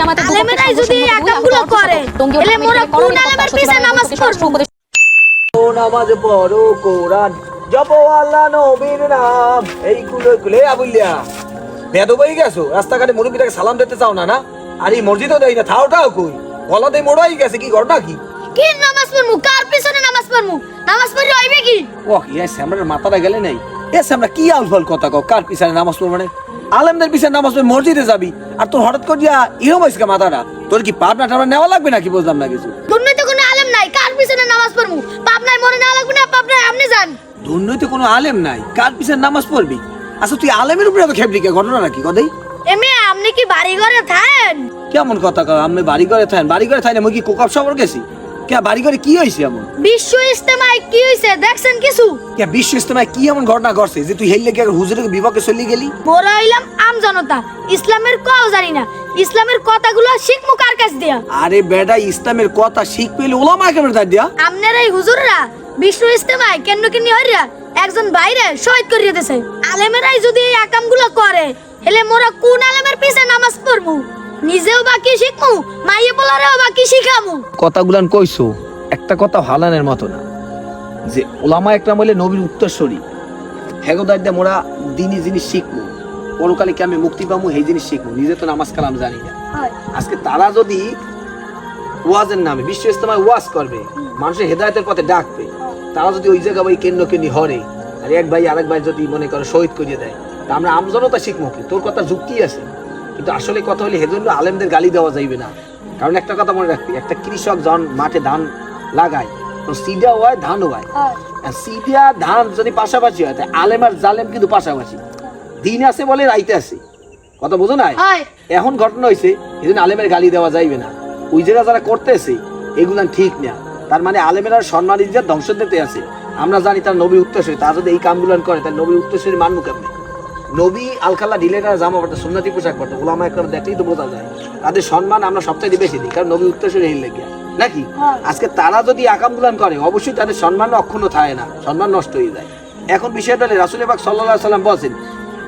আলেমেরাই যদি এই আকামগুলো করে, ঢাকা মোরা কোন আলেমের পিছে নামাজ পড়ব? ও নামাজ পড়ো কোরআন। জপ আল্লাহ নবীর নাম। এই কুলে কুলে আবুলিয়া। বেদ বই গেছো? রাস্তাঘাটে মুরব্বীটাকে সালাম দিতে চাও না না? আর এই মসজিদও দেয় না থাওটাও কই? গলাতে মোড়াই গেছে কি ঘটনা কি কি নামাজ পড়মু? কার পিছনে নামাজ পড়মু? নামাজ হইবে কি? ও কি এই মাথাটা গেলে নাই? এ স্যামরা কি আউলফল কথা কও? কার পিছনে নামাজ পড়ব মানে আলেমদের পিছনে নামাজ পড়ে মসজিদে যাবি আর তোর হঠাৎ করে দিয়া ইহো বয়সকে মাথাটা তোর কি পাবনা টাবনা নেওয়া লাগবে নাকি বুঝলাম না কিছু? দুর্নীতি কোনো আলেম নাই কার পিছনে নামাজ পড়মু পাবনায় মরে না লাগবে না পাবনায় আপনি যান। দুর্নীতি কোনো আলেম নাই কার পিছনে নামাজ পড়বি? আচ্ছা তুই আলেমের উপরে এত খেপলি কে? ঘটনা নাকি কদাই এমনি আপনি কি বাড়ি ঘরে থাকেন? কেমন কথা কও? আমি বাড়ি ঘরে থাকেন বাড়ি ঘরে থাকেন মুই কি কোকপ সবর গেছি? কে বাড়ি ঘরে কি হয়েছে এমন? বিশ্ব ইস্তেমায় কি হইছে দেখছেন কিছু? কে বিশ্ব ইস্তেমায় কি এমন ঘটনা ঘটছে যে তুই হেললে কি হুজুরের বিপক্ষে চলে গেলি? মোরা হইলাম আম জনতা ইসলামের কও জানি না। ইসলামের কথাগুলো শিখমু কার কাছ দিয়া? আরে বেটা ইসলামের কথা শিখ পেলে ওলামা কেমন দাঁড় দিয়া? আমনের এই হুজুররা বিশ্ব ইস্তেমায় কেন কিনি হইরা একজন বাইরে শহীদ করিয়ে দিছে আলেমেরাই যদি এই আকামগুলো করে হেলে মোরা কোন আলেমের পিছে নামাজ পড়মু? নিজেও বাকি শিখমু? বাকি শিখামু। কথাগুলান কইছো একটা কথা হালানের মতো না। যে ওলামা একটা বলে নবীর উত্তরস্বরী হেগোদার দিয়ে মোরা দিনই জিনিস শিখব পরকালে কি আমি মুক্তি পাবো জিনিস শিখব নিজে তো নামাজ কালাম জানি না। আজকে তারা যদি ওয়াজের নামে বিশ্ব ইস্তেমায় ওয়াজ করবে মানুষের হেদায়তের পথে ডাকবে তারা যদি ওই জায়গা ওই কেন্দ্র কেন্দ্রি হরে আর এক ভাই আরেক ভাই যদি মনে করে শহীদ করিয়ে দেয় তা আমরা আমজনতা শিখব কি? তোর কথা যুক্তি আছে। কিন্তু আসলে কথা হলে হেজন্য আলেমদের গালি দেওয়া যাইবে না। কারণ একটা কথা মনে রাখবি একটা কৃষক যখন মাঠে ধান লাগায় তো সিডা হয় ধানও হয়। সিডিয়া ধান যদি পাশাপাশি হয় আলেম আর জালেম কিন্তু পাশাপাশি। দিন আছে বলে রাইতে আছে। কথা বোঝো না এখন ঘটনা হয়েছে এই জন্য আলেমের গালি দেওয়া যাইবে না। ওই জায়গা যারা করতেছে এগুলা ঠিক না। তার মানে আলেমেরা সম্মান ইজ্জত ধ্বংস দিতে আছে। আমরা জানি তার নবী উত্তরসূরি তার যদি এই কামগুলো করে তার নবী উত্তরসূরি মানবো কেমনে? নবী আলখাল্লা ঢিলেরা জামা পড়তো সুন্নতি পোশাক পড়তো ওলামা একবার দেখলেই তো বোঝা যায়। তাদের সম্মান আমরা সবচেয়ে বেশি দিই কারণ নবী উত্তরসূরি হিল লেগে নাকি? হ্যাঁ। আজকে তারা যদি আকামগুলান করে অবশ্যই তাদের সম্মান অক্ষুণ্ণ থাকে না সম্মান নষ্ট হয়ে যায়। এখন বিষয়টা হলে রাসুল পাক সাল্লাহ সাল্লাম বলছেন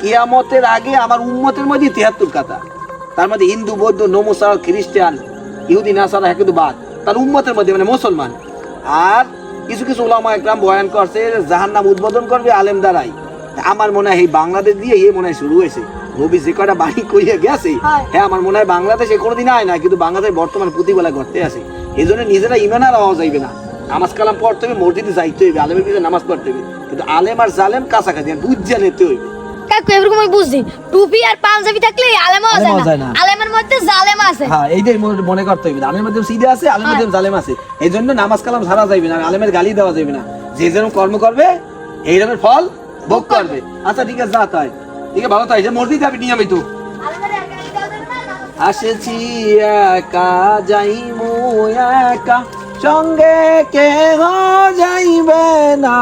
কিয়ামতের আগে আমার উম্মতের মধ্যে তিয়াত্তর কাতা তার মধ্যে হিন্দু বৌদ্ধ নমসার খ্রিস্টান ইহুদি নাসারা হ্যাঁ কিন্তু বাদ। তার উম্মতের মধ্যে মানে মুসলমান। আর কিছু কিছু ওলামা একরাম বয়ান করছে জাহান নাম উদ্বোধন করবে আলেম দ্বারাই। আমার মনে হয় এই বাংলাদেশ দিয়ে এই মনে হয় শুরু হয়েছে। নবী যে কটা বাড়ি কইয়া গেছে হ্যাঁ। আমার মনে হয় বাংলাদেশে কোনোদিন আয় না কিন্তু বাংলাদেশ বর্তমান প্রতিবেলা আছে। এই জন্য নিজেরা ইমান আর হওয়া যাইবে না। নামাজ কালাম পড়তে হবে মসজিদে যাইতে হইবে আলেমের পিছনে নামাজ পড়তে কিন্তু আলেম আর জালেম কাছাকাছি আর বুঝা নিতে হইবে। কাকু এরকম আমি বুঝছি। টুপি আর পাঞ্জাবি থাকলে আলেমও আলেমও যায় যায় না। না। আলেমের মধ্যে জালেম আছে। হ্যাঁ এইটাই মনে- করতে হবে আলেমের মধ্যে সিধে আছে আলেমের মধ্যে জালেম আছে। এই জন্য নামাজ কালাম ছাড়া যাইবে না আলেমের গালি দেওয়া যাবে না। যে যেরকম কর্ম করবে এই রকমের ফল ভোগ করবে। আচ্ছা ঠিক আছে, যা তাই। ঠিক আছে, ভালো তাই, যে মসজিদ যাবি নিয়মিত। আলেমের একা, যাই আসেছি একা। সঙ্গে কে যাইবে না।